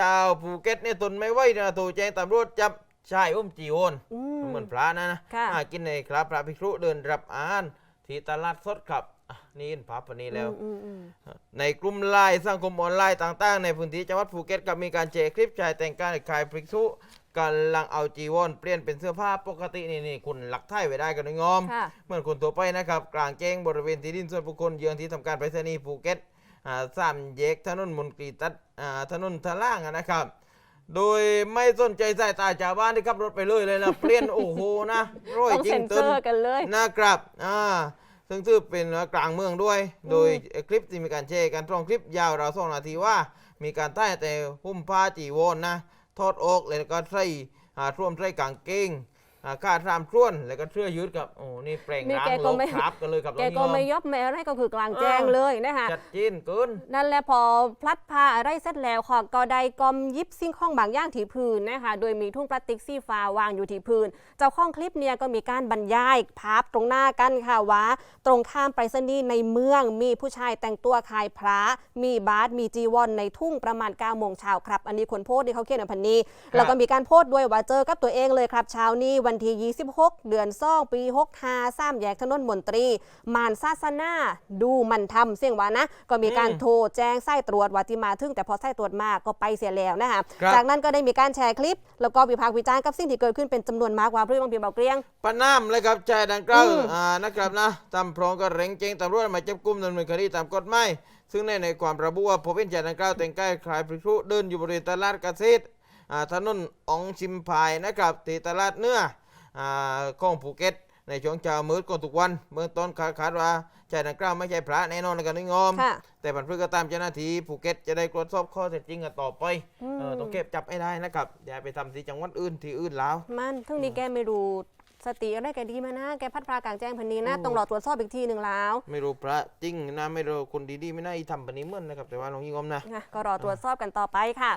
ชาวภูเก็ตเนี่ยทนไม่ไหวนะโทรแจ้งตำรวจจับชายอุ้มจีโอนอืมเหมือนพระนะนะค่ะหากินในครับพระภิกษุเดินรับอาหารที่ตลาดสดครับอะนี่เห็นภาพวันนี้แล้ว อืมอืมในกลุ่มไลน์สังคมออนไลน์ต่างๆ ในพื้นที่จังหวัดภูเก็ตก็มีการแชร์คลิปชายแต่งกายคล้ายภิกษุกำลังเอาจีวรเปลี่ยนเป็นเสื้อผ้าปกตินี่นี่คุณหลักไทยไว้ได้กันงอม ค่ะ เหมือนคนทั่วไปนะครับ กลางแจ้งบริเวณที่ดินส่วนบุคคลเยือนที่ทำการไปรษณีย์ภูเก็ตอ่า สามแยกถนนมนตรีตัดอ่าถนนทะล่างอะนะครับ โดยไม่สนใจสายตาชาวบ้านที่ขับรถไปเลยเลยนะเปลี่ยนโอ้โหนะร้อยต้องจริเซ็งนเซตึนอร์กันเลย นะครับอ่าซึ่งถือเป็นกลางเมืองด้วย โดยคลิปที่มีการแชร์กันตรงคลิปยาวราวสองนาทีว่า มีการใต้แต่หุ้มผ้าจีวรนนะทอดอกแล้วก็ใส่อ่าท่วมใส่กางเกง อ่าคาดรามท่วนแล้วก็เสื้อยืดกับโอ้นี่แปลงนี่ร่างแกโลก็กไม่ครับกันเลยครับแกน้องก็ยอมไม่ยอบไม่อะไรก็คือกลางแจ้งเลยนะคะชัดเจนเกินนั่นแหละพอพลัดพาอะไรเสร็จแล้วค่ะก็ได้กอมยิบสิ่งของบางอย่างที่พื้นนะคะโดยมีทุ่งพลาสติกสีฟ้าวางอยู่ที่พื้น เจ้าของคลิปเนี่ยก็มีการบรรยายภาพตรงหน้ากันค่ะว่าตรงข้ามไปรษณีย์ในเมืองมีผู้ชายแต่งตัวคล้ายพระ มีบาสมีจีวรในทุ่งประมาณ9ก้าโมงเช้าครับ อันนี้คนโพสต์ที่เขาเขียนในพันนี้แล้วก็มีการโพสต์ด้วยว่าเจอกับตัวเองเลยครับเช้านี้วันที่ 26 เดือนซ่องปี65ซ้ำแยกถนนมนตรี มานซาสนาดูมันทำเสียงว่านะ ก็มีการอืมโทรแจ้งไส้ตรวจว่าที่มาถึงแต่พอไส้ตรวจมาก็ไปเสียแล้วนะคะครับจากนั้นก็ได้มีการแชร์คลิป แล้วก็วิพากษ์วิจารณ์กับสิ่งที่เกิดขึ้นเป็นจำนวนมากว่าเรื่องบางเพียงเบาเกรียงปะน้ำเลยครับชายดังกล่าวอืมอ่านะครับนะตำพร้อมก็เร่งแจ้งตำรวจมาจับกุมดำเนินคดีตามกฎหมายซึ่งในในความระบุว่าพบเป็นชายดังกล่าวแต่งกายคล้ายภิกษุเดินอยู่บริเวณตลาดเกษตรอ่าถนนอองชิมพายนะครับที่ตลาดเนื้ออ่า ของภูเก็ตในช่วงเช้ามืดของทุกวัน เบื้องต้นคาดคาดว่าชายดังกล่าวไม่ใช่พระแน่นอนในการนิงอมค่ะแต่บันทึกก็ตามเจ้าหน้าที่ภูเก็ตจะได้ตรวจสอบข้อเท็จจริงกันต่อไปเออต้องเก็บจับให้ได้นะครับ อย่าไปทำที่จังหวัดอื่นที่อื่นแล้ว มันทั้งนี้แกไม่รู้สติอะไรแกดีมานะ แกพัดพรากลางแจ้งพันนี้นะอืมต้องรอตรวจสอบอีกทีหนึ่งแล้ว ไม่รู้พระจริงนะ ไม่รู้คนดีๆ ไม่น่าอีทำแบบนี้เหมือนนะครับ แต่ว่าลองยิงอมนะนะ ก็รอตรวจสอบกันต่อไปค่ะ